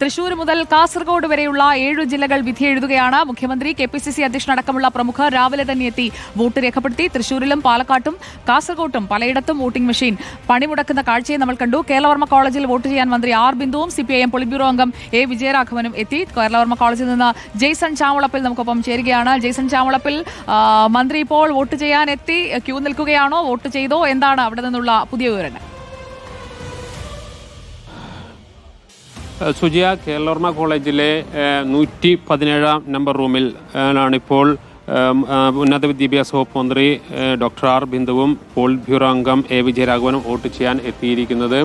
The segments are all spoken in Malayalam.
തൃശൂർ മുതൽ കാസർഗോഡ് വരെയുള്ള ഏഴു ജില്ലകൾ വിധി എഴുതുകയാണ്. മുഖ്യമന്ത്രി കെ പി സി സി അധ്യക്ഷനടക്കമുള്ള പ്രമുഖർ രാവിലെ തന്നെ എത്തി വോട്ട് രേഖപ്പെടുത്തി. തൃശൂരിലും പാലക്കാട്ടും കാസർഗോട്ടും പലയിടത്തും വോട്ടിംഗ് മെഷീൻ പണിമുടക്കുന്ന കാഴ്ചയെ നമ്മൾ കണ്ടു. കേരളവർമ്മ കോളേജിൽ വോട്ട് ചെയ്യാൻ മന്ത്രി R ബിന്ദുവും C P I M polit അംഗം എ വിജയരാഘവനും എത്തി. കേരളവർമ്മ കോളേജിൽ നിന്ന് ജെയ്സൺ ചാമുളപ്പിൽ നമുക്കൊപ്പം ചേരുകയാണ്. ജെയ്സൺ ചാമുളപ്പിൽ മന്ത്രി ഇപ്പോൾ വോട്ട് ചെയ്യാൻ എത്തി. ക്യൂ നിൽക്കുകയാണോ? വോട്ട് ചെയ്തോ? എന്താണ് അവിടെ നിന്നുള്ള പുതിയ വിവരങ്ങൾ? സുജിയ കേരളോർമ്മ കോളേജിലെ നൂറ്റി പതിനേഴാം നമ്പർ റൂമിൽ ആണിപ്പോൾ ഉന്നത വിദ്യാഭ്യാസ വകുപ്പ് മന്ത്രി ഡോക്ടർ ആർ ബിന്ദുവും പോളിറ്റ് ബ്യൂറോ അംഗം എ വിജയരാഘവനും വോട്ട് ചെയ്യാൻ എത്തിയിരിക്കുന്നത്.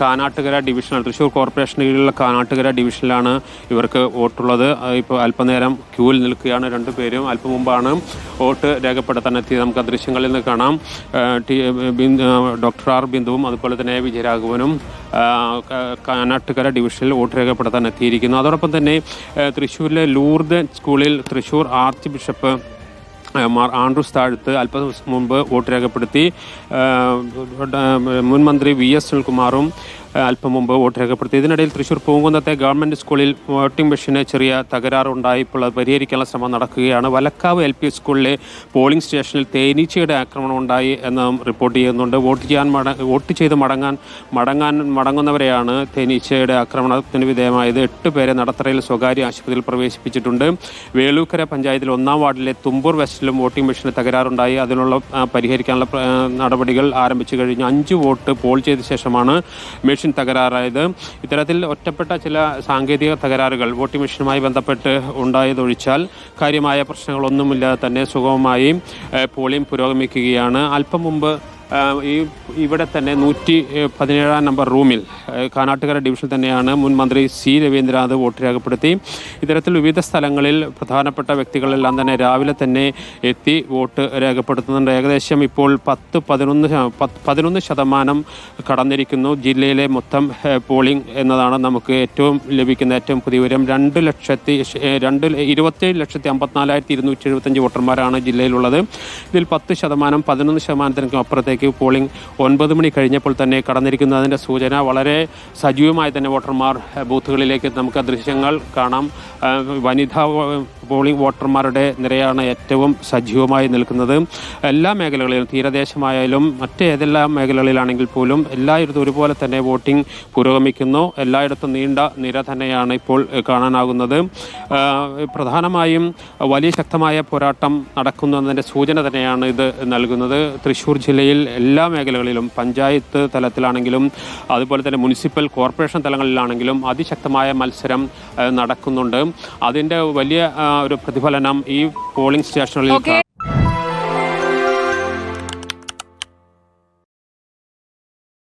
കാനാട്ടുകര ഡിവിഷനാണ് തൃശ്ശൂർ കോർപ്പറേഷന് കീഴിലുള്ള കാനാട്ടുകര ഡിവിഷനിലാണ് ഇവർക്ക് വോട്ടുള്ളത്. ഇപ്പോൾ അല്പനേരം ക്യൂവിൽ നിൽക്കുകയാണ് രണ്ടുപേരും അല്പം മുമ്പാണ് വോട്ട് രേഖപ്പെടുത്താൻ എത്തിയത്. നമുക്ക് ദൃശ്യങ്ങളിൽ നിന്ന് കാണാം. ടി ഡോക്ടർ ആർ ബിന്ദുവും അതുപോലെ തന്നെ വിജയരാഘവനും കാനാട്ടുകര ഡിവിഷനിൽ വോട്ട് രേഖപ്പെടുത്താൻ എത്തിയിരിക്കുന്നു. അതോടൊപ്പം തന്നെ തൃശ്ശൂരിലെ ലൂർദ് സ്കൂളിൽ Thrissur archbishop Mar Andrews Thazhath അല്പ മുമ്പ് വോട്ട് രേഖപ്പെടുത്തി മുൻ മന്ത്രി വി എസ് സുനിൽകുമാറും അല്പം മുമ്പ് വോട്ട് രേഖപ്പെടുത്തി. ഇതിനിടയിൽ തൃശ്ശൂർ പൂങ്കുന്നത്തെ ഗവൺമെന്റ് സ്കൂളിൽ വോട്ടിംഗ് മെഷീന് ചെറിയ തകരാറുണ്ടായി. ഇപ്പോൾ അത് പരിഹരിക്കാനുള്ള ശ്രമം നടക്കുകയാണ്. വലക്കാവ് എൽ പി സ്കൂളിലെ പോളിംഗ് സ്റ്റേഷനിൽ തേനീച്ചയുടെ ആക്രമണം ഉണ്ടായി എന്ന് റിപ്പോർട്ട് ചെയ്യുന്നുണ്ട്. വോട്ട് ചെയ്യാൻ മട വോട്ട് ചെയ്ത് മടങ്ങാൻ മടങ്ങാൻ മടങ്ങുന്നവരെയാണ് തേനീച്ചയുടെ ആക്രമണത്തിന് വിധേയമായത്. എട്ട് പേരെ നടത്തറയിൽ സ്വകാര്യ ആശുപത്രിയിൽ പ്രവേശിപ്പിച്ചിട്ടുണ്ട്. വേളൂക്കര പഞ്ചായത്തിൽ ഒന്നാം വാർഡിലെ തുമ്പൂർ വെസ്റ്റിലും വോട്ടിംഗ് മെഷീന് തകരാറുണ്ടായി. അതിനുള്ള പരിഹരിക്കാനുള്ള നടപടികൾ ആരംഭിച്ചു കഴിഞ്ഞു. അഞ്ച് വോട്ട് പോൾ ചെയ്ത ശേഷമാണ് മെഷീൻ തകരാറായത്. ഇത്തരത്തിൽ ഒറ്റപ്പെട്ട ചില സാങ്കേതിക തകരാറുകൾ വോട്ടിംഗ് മെഷീനുമായി ബന്ധപ്പെട്ട് ഉണ്ടായതൊഴിച്ചാൽ കാര്യമായ പ്രശ്നങ്ങളൊന്നുമില്ലാതെ തന്നെ സുഗമമായി പോളിംഗ് പുരോഗമിക്കുകയാണ്. അല്പം മുമ്പ് ഈ ഇവിടെ തന്നെ നൂറ്റി പതിനേഴാം നമ്പർ റൂമിൽ കാനാട്ടുകര ഡിവിഷനിൽ തന്നെയാണ് മുൻ മന്ത്രി സി രവീന്ദ്രനാഥ് വോട്ട് രേഖപ്പെടുത്തി. ഇത്തരത്തിൽ വിവിധ സ്ഥലങ്ങളിൽ പ്രധാനപ്പെട്ട വ്യക്തികളെല്ലാം തന്നെ രാവിലെ തന്നെ എത്തി വോട്ട് രേഖപ്പെടുത്തുന്നുണ്ട്. ഏകദേശം ഇപ്പോൾ പത്ത് പതിനൊന്ന് പതിനൊന്ന് ശതമാനം കടന്നിരിക്കുന്നു. ജില്ലയിലെ മൊത്തം പോളിംഗ് എന്നതാണ് നമുക്ക് ഏറ്റവും ലഭിക്കുന്ന ഏറ്റവും പുതിയ വിവരം. രണ്ട് ലക്ഷത്തി രണ്ട് ഇരുപത്തി ഇരുപത്തേഴ് ലക്ഷത്തി അമ്പത്തിനാലായിരത്തി ഇരുന്നൂറ്റി എഴുപത്തഞ്ച് വോട്ടർമാരാണ് ജില്ലയിലുള്ളത്. ഇതിൽ പത്ത് ശതമാനം പതിനൊന്ന് ശതമാനത്തിനും അപ്പുറത്തേക്ക് പോളിംഗ് ഒൻപത് മണി കഴിഞ്ഞപ്പോൾ തന്നെ കടന്നിരിക്കുന്നതിന്റെ സൂചന വളരെ സജീവമായി തന്നെ വോട്ടർമാർ ബൂത്തുകളിലേക്ക് നമുക്ക് ദൃശ്യങ്ങൾ കാണാം. വനിതാ പോളിംഗ് വോട്ടർമാരുടെ നിരയാണ് ഏറ്റവും സജീവമായി നിൽക്കുന്നത്. എല്ലാ മേഖലകളിലും തീരദേശമായാലും മറ്റേതെല്ലാം മേഖലകളിലാണെങ്കിൽ പോലും എല്ലായിടത്തും ഒരുപോലെ തന്നെ വോട്ടിംഗ് പുരോഗമിക്കുന്നു. എല്ലായിടത്തും നീണ്ട നിര തന്നെയാണ് ഇപ്പോൾ കാണാനാകുന്നത്. പ്രധാനമായും വലിയ ശക്തമായ പോരാട്ടം നടക്കുന്നതിന്റെ സൂചന തന്നെയാണ് ഇത് നൽകുന്നത്. തൃശ്ശൂർ ജില്ലയിൽ എല്ലാ മേഖലകളിലും പഞ്ചായത്ത് തലത്തിലാണെങ്കിലും അതുപോലെ തന്നെ മുനിസിപ്പൽ കോർപ്പറേഷൻ തലങ്ങളിലാണെങ്കിലും അതിശക്തമായ മത്സരം നടക്കുന്നുണ്ട്. അതിന്റെ വലിയ ഒരു പ്രതിഫലനം ഈ പോളിംഗ് സ്റ്റേഷനുകളിൽ